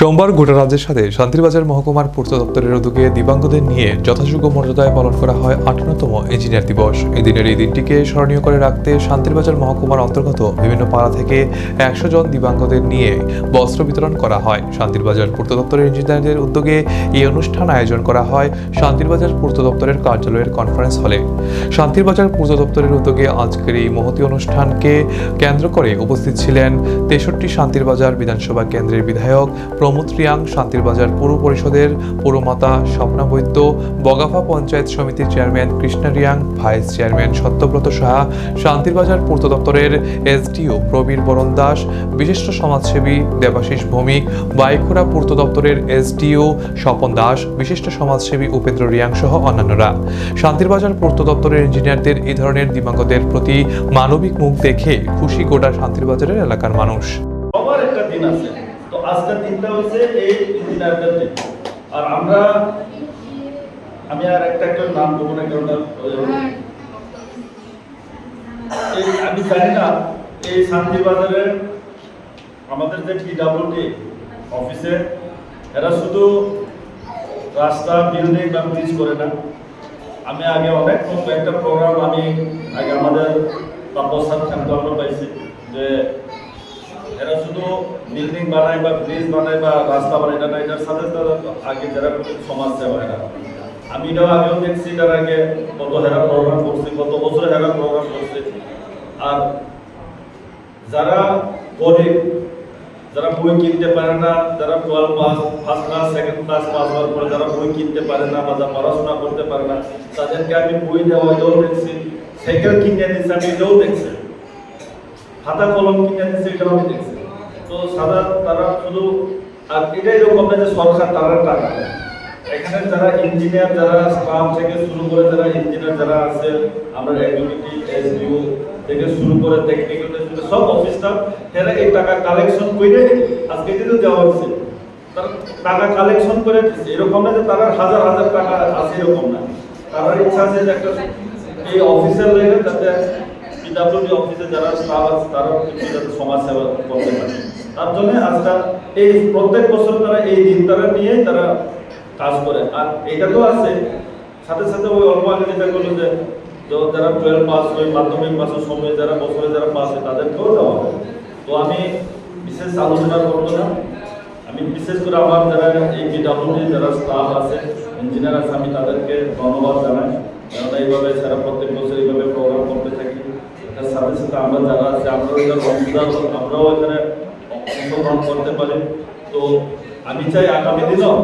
সোমবার গোটা রাজ্যের সাথে শান্তিরবাজার মহকুমার পূর্ত দপ্তরের উদ্যোগে দিব্যাঙ্গদের নিয়ে যথাযোগ্য মর্যাদায় পালন করা হয় আটান্নতম ইঞ্জিনিয়ার দিবস। এই দিনের এই দিনটিকে স্মরণীয় করে রাখতে শান্তিরবাজার মহকুমার অন্তর্গত বিভিন্ন পাড়া থেকে একশো জন দিব্যাঙ্গদের নিয়ে বস্ত্র বিতরণ করা হয়। শান্তিরবাজার পূর্ত দপ্তরের ইঞ্জিনিয়ারদের উদ্যোগে এই অনুষ্ঠান আয়োজন করা হয় শান্তিরবাজার পূর্ত দপ্তরের কার্যালয়ের কনফারেন্স হলে শান্তিরবাজার পূর্ত দপ্তরের উদ্যোগে আজকের এই মহতী অনুষ্ঠানকে কেন্দ্র করে উপস্থিত ছিলেন তেষট্টি শান্তিরবাজার বিধানসভা কেন্দ্রের বিধায়ক প্রমোদ রিয়াং শান্তিরবাজার পৌর পরিষদের পৌরমাতা স্বপ্না বৈদ্য, বগাফা পঞ্চায়েত সমিতির chairman Krishna Reang, vice chairman Satyabrata Saha, Shantirbazar পূর্ত দপ্তরের এসডিও প্রবীর বরণ দাস, বিশিষ্ট সমাজসেবী দেবাশিস ভৌমিক বাইখোড়া পূর্ত দপ্তরের এসডিও স্বপন দাস, বিশিষ্ট সমাজসেবী উপেন্দ্র রিয়াং সহ অন্যান্যরা। শান্তিরবাজার পূর্ত দপ্তরের ইঞ্জিনিয়ারদের এই ধরনের দিবাঙ্গদের প্রতি মানবিক মুখ দেখে খুশি গোটা শান্তিরবাজারের এলাকার মানুষ। একটা দিন আছে। তো আজকের দিনটা হচ্ছে এই ইঞ্জিনিয়ারদের দিন। আর আমরা আমি আর একটা একটা নাম বলব না কারণ এই আমি জানি না এই শান্তিবাজারের আমাদের যে পিডাব্লিউডি অফিসে এরা শুধু রাস্তা বিল্ডিং বা ব্রিজ করে না। আমি আগে অনেক একটা প্রোগ্রাম আমি আগে আমাদের তপস্যার আমরা পাইছি যে এরা শুধু বিল্ডিং বানায় বা ব্রিজ বানায় বা রাস্তা বানায়, এটা না, এটার সাথে সাথে আগে যারা সমাজ সেবা এরা। আমি এটাও আগেও দেখছি, এটার আগে কত হেরা প্রোগ্রাম করছি কত বছর হেরা প্রোগ্রাম করছি। আর যারা গরিব, যারা বই কিনতে পারে না, যারা twelve pass first class second class pass হওয়ার পরে যারা বই কিনতে পারে না বা যারা পড়াশোনা করতে পারে না, তাদেরকে আমি বই দেওয়া এটাও দেখছি সাইকেল কিনে দিচ্ছি, আমি এটাও দেখছি। খাতা কলম কিনে দিচ্ছে, এটাও আমি দেখছি। তো সাদা তারা শুধু, আর এটাই এরকম না যে সরকার তারা টাকা। এখানে যারা ইঞ্জিনিয়ার যারা স্টাফ থেকে শুরু করে যারা ইঞ্জিনিয়ার যারা আছে, আমরা এক্সিকিউটিভ এসডিও থেকে শুরু করে টেকনিক্যাল সব অফিস স্টাফ এরা এই টাকা কালেকশন করে আজকে কিন্তু দেওয়া হচ্ছে। টাকা কালেকশন করে এরকম না যে তারা হাজার হাজার টাকা আছে, এরকম না। তারা ইচ্ছা আছে যে একটা এই অফিসের লেগে যাতে পিডাব্লিউডি অফিসে যারা স্টাফ আছে তারা সমাজ সেবা করতে পারে। তার জন্য আজকাল এই প্রত্যেক বছর তারা এই দিনটারা নিয়ে তারা কাজ করে। আর এটা তো আছে। সাথে সাথে ওই অল্প আগে যেটা করল যে যারা টুয়েলভ পাস হয় মাধ্যমিক পাসের সময় যারা বছরে যারা পাস হয় তাদেরকেও দেওয়া হয়। তো আমি বিশেষ আলোচনা করব না। আমি বিশেষ করে আমার যারা এই পিডাব্লিউডি যারা স্টাফ আছে ইঞ্জিনিয়ার আছে, আমি তাদেরকে ধন্যবাদ জানাই। কারণ এইভাবে সারা প্রত্যেক বছর এইভাবে প্রোগ্রাম করতে থাকি। তার সাথে সাথে আমরা যারা আছে, আমরাও এখানে আমরাও এখানে অংশগ্রহণ করতে পারে। তো আমি চাই আগামী দিনও